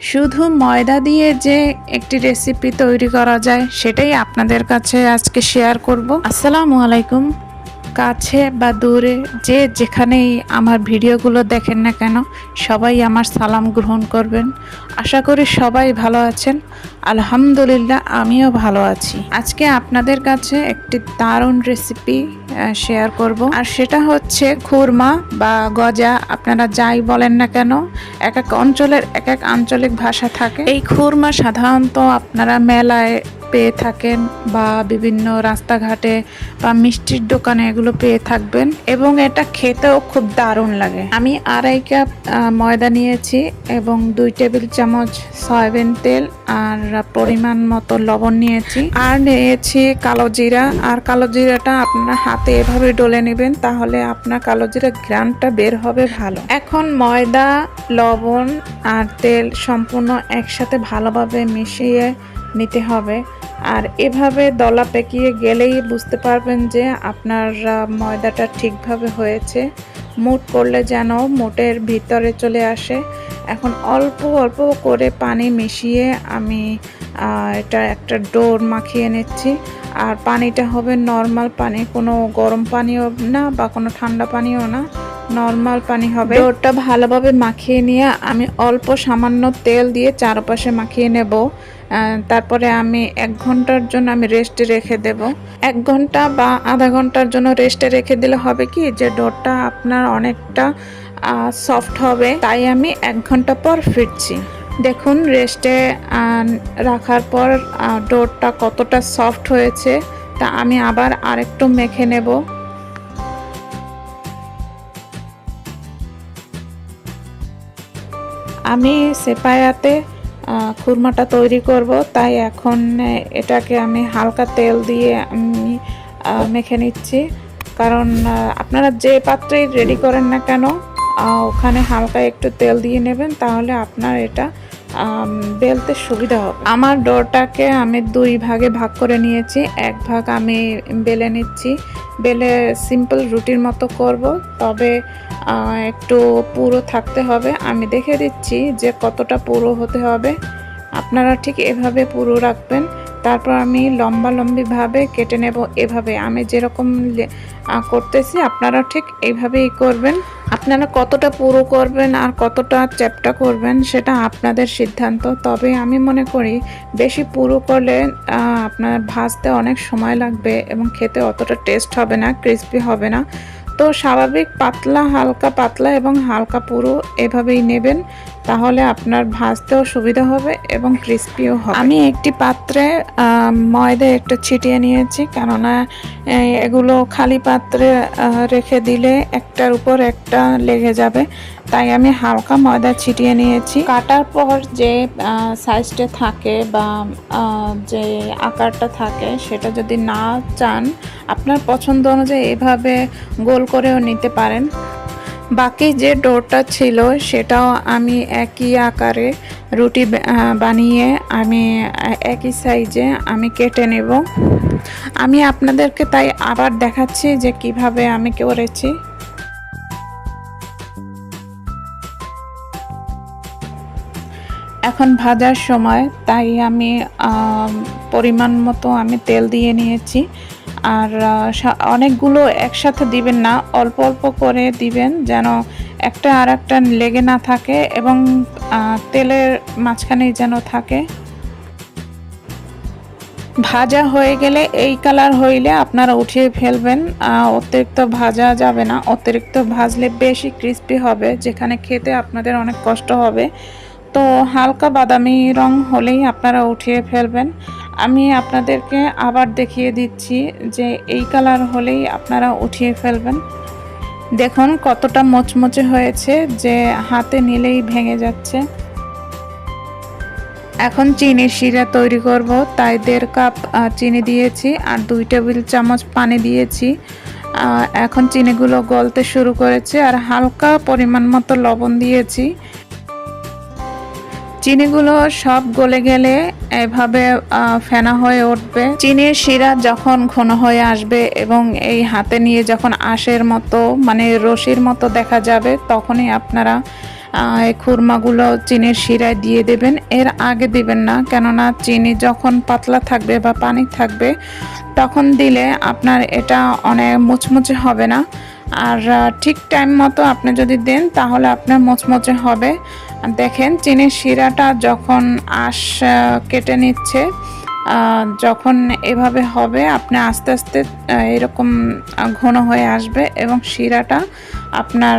শুধু ময়দা দিয়ে যে একটি রেসিপি তৈরি করা যায়, সেটাই আপনাদের কাছে আজকে শেয়ার করব। আসসালামু আলাইকুম। কাছে বা দূরে, যে যেখানেই আমার ভিডিওগুলো দেখেন না কেন, সবাই আমার সালাম গ্রহণ করবেন। আশা করি সবাই ভালো আছেন। আলহামদুলিল্লাহ, আমিও ভালো আছি। আজকে আপনাদের কাছে একটি দারুণ রেসিপি শেয়ার করব। আর সেটা হচ্ছে খুরমা বা গজা, আপনারা যাই বলেন না কেন এক এক অঞ্চলের এক এক আঞ্চলিক ভাষা থাকে। এই খুরমা সাধারণত আপনারা মেলায় পেয়ে থাকেন বা বিভিন্ন রাস্তাঘাটে বা মিষ্টির দোকানে এগুলো পেয়ে থাকবেন এবং এটা খেতেও খুব দারুণ লাগে। আমি আড়াই কাপ ময়দা নিয়েছি এবং দুই টেবিল চামচ সয়াবিন তেল আর পরিমাণ মতো লবণ নিয়েছি। আর নিয়েছি কালো জিরা। আর কালো জিরাটা আপনারা হাতে এভাবে ডলে নেবেন তাহলে আপনার কালো জিরা গ্রানটা বের হবে ভালো। এখন ময়দা, লবণ আর তেল সম্পূর্ণ একসাথে ভালোভাবে মিশিয়ে নিতে হবে। আর এভাবে দলা পেকিয়ে গেলেই বুঝতে পারবেন যে আপনার ময়দাটা ঠিকভাবে হয়েছে। মুট করলে যেন মোটের ভিতরে চলে আসে। এখন অল্প অল্প করে পানি মিশিয়ে আমি এটা একটা ডোর মাখিয়ে নিচ্ছি। আর পানিটা হবে নর্মাল পানি, কোনো গরম পানিও না বা কোনো ঠান্ডা পানিও না। নর্মাল পানি হবে। ডোরটা ভালোভাবে মাখিয়ে নিয়ে আমি অল্প সামান্য তেল দিয়ে চারপাশে মাখিয়ে নেব। তারপরে আমি এক ঘণ্টার জন্য আমি রেস্টে রেখে দেব। এক ঘণ্টা বা আধা ঘণ্টার জন্য রেস্টে রেখে দিলে হবে কি যে ডোরটা আপনার অনেকটা সফট হবে। তাই আমি এক ঘণ্টা পর ফিরছি। দেখুন রেস্টে রাখার পর ডোরটা কতটা সফট হয়েছে। তা আমি আবার আরেকটু মেখে নেব। আমি সেপায়াতে খুরমাটা তৈরি করব। তাই এখন এটাকে আমি হালকা তেল দিয়ে আমি মেখে নিচ্ছি। কারণ আপনারা যে পাত্রেই রেডি করেন না কেন ওখানে হালকা একটু তেল দিয়ে নেবেন, তাহলে আপনার এটা বেলতে সুবিধা হবে। আমার ডোরটাকে আমি দুই ভাগে ভাগ করে নিয়েছি। এক ভাগ আমি বেলে নিচ্ছি। বেলে সিম্পল রুটির মতো করব। তবে একটু পুরো থাকতে হবে। আমি দেখে দিচ্ছি যে কতটা পুরো হতে হবে। আপনারা ঠিক এভাবে পুরো রাখবেন। তারপর আমি লম্বা লম্বিভাবে কেটে নেব এভাবে। আমি যেরকম করতেছি, আপনারা ঠিক এইভাবেই করবেন। আপনারা কতটা পুরো করবেন আর কতটা চ্যাপটা করবেন, সেটা আপনাদের সিদ্ধান্ত। তবে আমি মনে করি, বেশি পুরো করলে আপনার ভাজতে অনেক সময় লাগবে এবং খেতে অতটা টেস্ট হবে না ক্রিস্পি হবে না। তো স্বাভাবিক পাতলা হালকা পাতলা এবং হালকা পুরো এভাবেই নেবেন। তাহলে আপনার ভাজতেও সুবিধা হবে এবং ক্রিস্পিও হবে। আমি একটি পাত্রে ময়দা একটু ছিটিয়ে নিয়েছি, কেননা এগুলো খালি পাত্রে রেখে দিলে একটার উপর একটা লেগে যাবে। তাই আমি হালকা ময়দা ছিটিয়ে নিয়েছি। কাটার পর যে সাইজটা থাকে বা যে আকারটা থাকে, সেটা যদি না চান, আপনার পছন্দ অনুযায়ী এভাবে গোল করেও নিতে পারেন। বাকি যে ডোরটা ছিল, সেটাও আমি একই আকারে রুটি বানিয়ে আমি একই সাইজে আমি কেটে নেব। আমি আপনাদেরকে তাই আবার দেখাচ্ছি যে কীভাবে আমি করেছি। এখন ভাজার সময়, তাই আমি পরিমাণ মতো আমি তেল দিয়ে নিয়েছি। আর অনেকগুলো একসাথে দিবেন না, অল্প অল্প করে দিবেন যেন একটা আর একটা লেগে না থাকে এবং তেলের মাঝখানেই যেন থাকে। ভাজা হয়ে গেলে এই কালার হইলে আপনারা উঠিয়ে ফেলবেন অতিরিক্ত ভাজা যাবে না। অতিরিক্ত ভাজলে বেশি ক্রিস্পি হবে, যেখানে খেতে আপনাদের অনেক কষ্ট হবে। তো হালকা বাদামি রং হলেই আপনারা উঠিয়ে ফেলবেন। আমি আপনাদেরকে আবার দেখিয়ে দিচ্ছি যে এই কালার হলেই আপনারা উঠিয়ে ফেলবেন। দেখুন কতটা মচমচে হয়েছে যে হাতে নিলেই ভেঙে যাচ্ছে। এখন চিনির শিরা তৈরি করব, তাই দেড় কাপ চিনি দিয়েছি আর দুই টেবিল চামচ পানি দিয়েছি। এখন চিনিগুলো গলতে শুরু করেছে আর হালকা পরিমাণ মতো লবণ দিয়েছি। চিনিগুলো সব গলে গেলে এভাবে ফেনা হয়ে উঠবে। চিনির শিরা যখন ঘন হয়ে আসবে এবং এই হাতে নিয়ে যখন আঁশের মতো মানে রশির মতো দেখা যাবে, তখনই আপনারা এই খুরমাগুলো চিনির শিরায় দিয়ে দেবেন। এর আগে দিবেন না, কেননা চিনি যখন পাতলা থাকবে বা পানি থাকবে, তখন দিলে আপনার এটা অনেক মুচমুচে হবে না। আর ঠিক টাইম মতো আপনি যদি দেন, তাহলে আপনার মুচমুচে হবে। দেখেন চিনির শিরাটা যখন আঁশ কেটে নিচ্ছে যখন এভাবে হবে, আপনি আস্তে আস্তে এরকম ঘন হয়ে আসবে এবং শিরাটা আপনার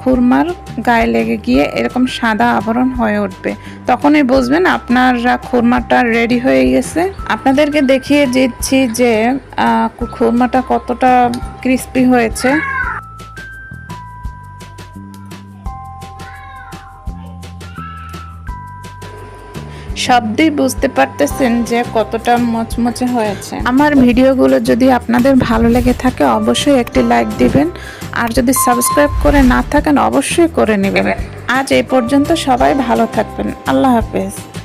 খুরমার গায়ে লেগে গিয়ে এরকম সাদা আবরণ হয়ে উঠবে। তখনই বুঝবেন আপনার খুরমাটা রেডি হয়ে গেছে। আপনাদেরকে দেখিয়ে দিচ্ছি যে খুরমাটা কতটা ক্রিস্পি হয়েছে। শব্দেই বুঝতে পারতেছেন যে কতটা মচমচে হয়েছে। আমার ভিডিওগুলো যদি আপনাদের ভালো লেগে থাকে, অবশ্যই একটি লাইক দিবেন। আর যদি সাবস্ক্রাইব করে না থাকেন, অবশ্যই করে নেবেন। আজ এই পর্যন্ত সবাই ভালো থাকবেন। আল্লাহ হাফেজ।